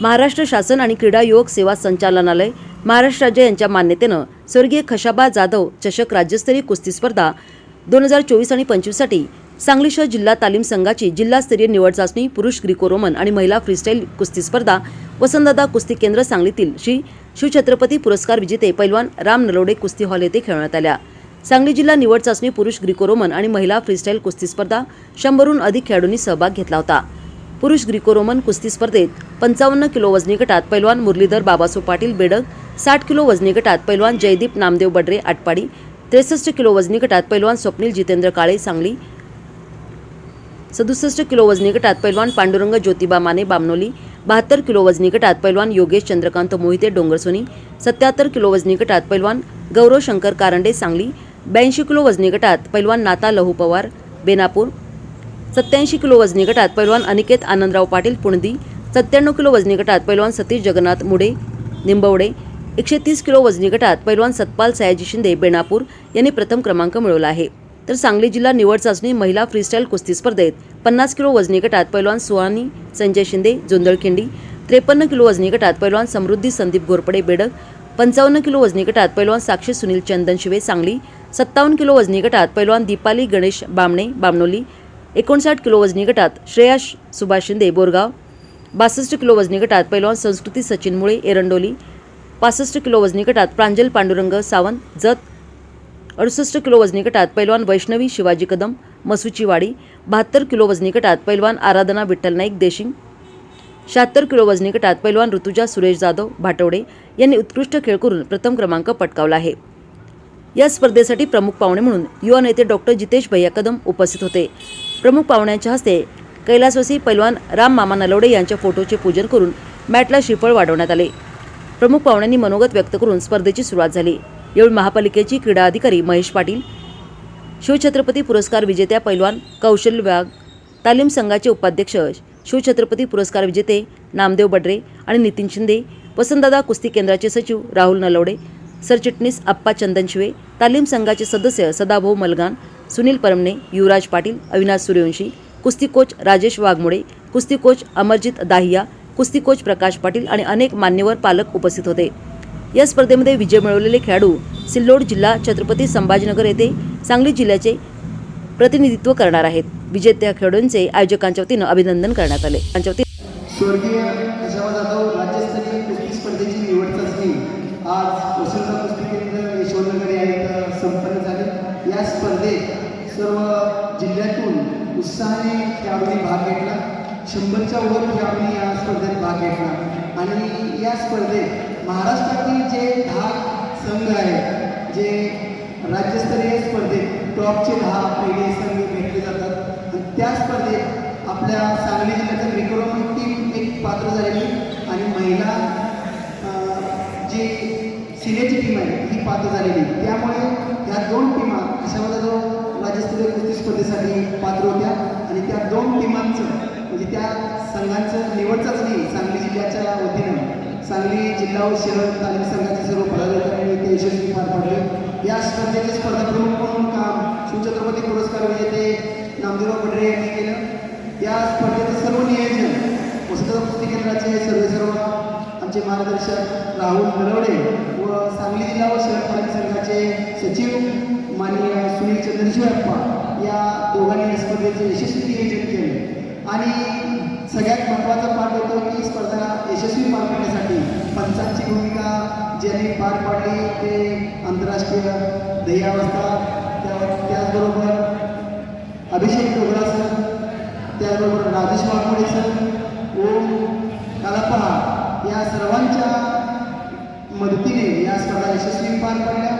महाराष्ट्र शासन आणि क्रीडा युवक सेवा संचालनालय महाराष्ट्र राज्य यांच्या मान्यतेनं स्वर्गीय खशाबा जाधव चषक राज्यस्तरीय कुस्ती स्पर्धा दोन हजार चोवीस आणि पंचवीससाठी सांगली शहर जिल्हा तालीम संघाची जिल्हास्तरीय निवड चाचणी पुरुष ग्रिको रोमन आणि महिला फ्रीस्टाईल कुस्ती स्पर्धा वसंतदादा कुस्ती केंद्र सांगलीतील श्री शिवछत्रपती पुरस्कार विजेते पैलवान राम नलोडे कुस्ती हॉल येथे खेळण्यात आल्या. सांगली जिल्हा निवड चाचणी पुरुष ग्रिको रोमन आणि महिला फ्रीस्टाईल कुस्ती स्पर्धा शंभरहून अधिक खेळाडूंनी सहभाग घेतला होता. पुरुष ग्रिको रोमन कुस्ती स्पर्धेत पंचावन्न किलो वजनी गटात पैलवान मुरलीधर बाबासो पाटील बेडक साठ किलो वजनी गटात पैलवान जयदीप नामदेव बडरे आटपाडी त्रेसष्ट किलो वजनी गटात पैलवान स्वप्नील जितेंद्र काळे सांगली सदुसष्ट किलो वजनी गटात पैलवान पांडुरंग ज्योतिबा माने बामनोली बहात्तर किलो वजनी गटात पैलवान योगेश चंद्रकांत मोहिते डोंगरसोनी सत्याहत्तर किलो वजनी गटात पैलवान गौरव शंकर कारंडे सांगली ब्याऐंशी किलो वजनी गटात पैलवान नाता लहू पवार बेनापूर सत्याऐंशी किलो वजनी गटात पैलवान अनिकेत आनंदराव पाटील पुणदी सत्त्याण्णव किलो वजनी गटात पैलवान सतीश जगन्नाथ मुडे निंबवडे एकशे तीस किलो वजनी गटात पैलवान सतपाल सयाजी शिंदे बेणापूर यांनी प्रथम क्रमांक मिळवला आहे. तर सांगली जिल्हा निवड चाचणी महिला फ्रीस्टाईल कुस्ती स्पर्धेत पन्नास किलो वजनी गटात पैलवान सुहानी संजय शिंदे जोंदळखिंडी त्रेपन्न किलो वजनी गटात पैलवान समृद्धी संदीप घोरपडे बेडक पंचावन्न किलो वजनी गटात पैलवान साक्षी सुनील चंदन शिवे सांगली सत्तावन्न किलो वजनी गटात पैलवान दीपाली गणेश बामणे बामनोली एकोणसाठ किलो वजनी गटात श्रेया सुभाष शिंदे बोरगाव. बासष्ट किलो वजनी गटात पैलवान संस्कृती सचिन मुळे एरंडोली. पासष्ट किलो वजनी गटात प्रांजल पांडुरंग सावंत जत. अडुसष्ट किलो वजनी गटात पैलवान वैष्णवी शिवाजी कदम मसुचीवाडी. बहात्तर किलो वजनी गटात पैलवान आराधना विठ्ठल नाईक देशिंग. शहात्तर किलो वजनी गटात पैलवान ऋतुजा सुरेश जाधव भाटवडे यांनी उत्कृष्ट खेळ करून प्रथम क्रमांक पटकावला आहे. या स्पर्धेसाठी प्रमुख पाहुणे म्हणून युवा नेते डॉक्टर जितेश भैया कदम उपस्थित होते. प्रमुख पाहुण्यांच्या हस्ते कैलासवासी पैलवान राम मामा नलवडे यांच्या फोटोचे पूजन करून मॅटला श्रीफळ वाढवण्यात आले. प्रमुख पाहुण्यांनी मनोगत व्यक्त करून स्पर्धेची सुरुवात झाली. यावेळी महापालिकेची क्रीडा अधिकारी महेश पाटील शिवछत्रपती पुरस्कार विजेत्या पैलवान कौशल्य वाघ तालीम संघाचे उपाध्यक्ष शिवछत्रपती पुरस्कार विजेते नामदेव बडरे आणि नितीन शिंदे वसंतदादा कुस्ती केंद्राचे सचिव राहुल नलवडे सरचिटणीस आप्पा चंदनशिवे तालीम संघाचे सदस्य सदाभाऊ मलगान सुनील परमणे युवराज पाटील अविनाश सूर्यवंशी कुस्ती कोच राजेश वाघमोडे कुस्ती कोच अमरजित दाहिया कुस्ती कोच प्रकाश पाटील आणि अनेक मान्यवर पालक उपस्थित होते. या स्पर्धेमध्ये विजय मिळवलेले खेळाडू सिल्लोड जिल्हा छत्रपती संभाजीनगर येथे सांगली जिल्ह्याचे प्रतिनिधित्व करणार आहेत. विजेत्या खेळाडूंचे आयोजकांच्या वतीनं अभिनंदन करण्यात आले. स्वर्गीय सर्व जिल्ह्यातून उत्साहाने खेळाडूंनी भाग घेतला. शंभरच्या वर खेळाडूंनी या स्पर्धेत भाग घेतला. आणि या स्पर्धेत महाराष्ट्रातील जे दहा संघ आहेत जे राज्यस्तरीय स्पर्धेत टॉपचे दहा पहिले संघ भेटले जातात. आणि त्या स्पर्धेत आपल्या सांगली जिल्ह्याचं रिकॉर्ड टीम एक पात्र झालेली आणि महिला जी सिनेची टीम आहे ही पात्र झालेली. त्यामुळे ह्या दोन टीमा अशामध्ये जो राज्यस्तरीय कुस्ती स्पर्धेसाठी पात्र होत्या. आणि त्या दोन टीमांचं म्हणजे त्या संघांचं निवडचाच नाही सांगली जिल्ह्याच्या वतीनं. सांगली जिल्हा व शहर तालीम संघाचे सर्व पदाधिकाऱ्यांनी ते यशस्वी पार पाडले. या स्पर्धेचे स्पर्धा प्रमुख म्हणून काम शिवछत्रपती पुरस्कार विजेते नामदेवराव पडरे यांनी केलं. या स्पर्धेचं सर्व नियोजन वसंतराव कुस्ती केंद्राचे सर्वे सर्व आमचे मार्गदर्शक राहुल नरवडे व सांगली जिल्हा व शहर तालीम संघाचे सचिव माननीय सुनील चंद्रशिवप्पा या दोघांनी या स्पर्धेचे यशस्वी नियोजन केले. आणि सगळ्यात महत्त्वाचा पाठ होतो की स्पर्धा यशस्वी पार पाडण्यासाठी पंचांची भूमिका ज्यांनी पार पाडली ते आंतरराष्ट्रीय दह्यावस्था त्या त्याचबरोबर अभिषेक डोगरा सर त्याचबरोबर राजेश वाघमोडे सर ओम कालापहा या सर्वांच्या मदतीने या स्पर्धा यशस्वी पार पाडल्या.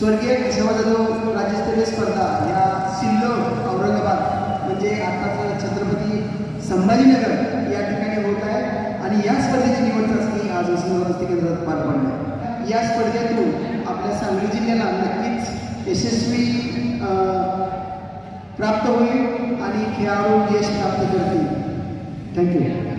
स्वर्गीय केशव जाधव राज्यस्तरीय स्पर्धा या सिल्लोड औरंगाबाद म्हणजे आताचं छत्रपती संभाजीनगर या ठिकाणी होत आहे. आणि या स्पर्धेची निवड चाचणी आज वसंत केंद्रात पार पडली या स्पर्धेतून आपल्या सांगली जिल्ह्याला नक्कीच यशस्वी प्राप्त होईल आणि खेळाडू यश प्राप्त करतील. थँक्यू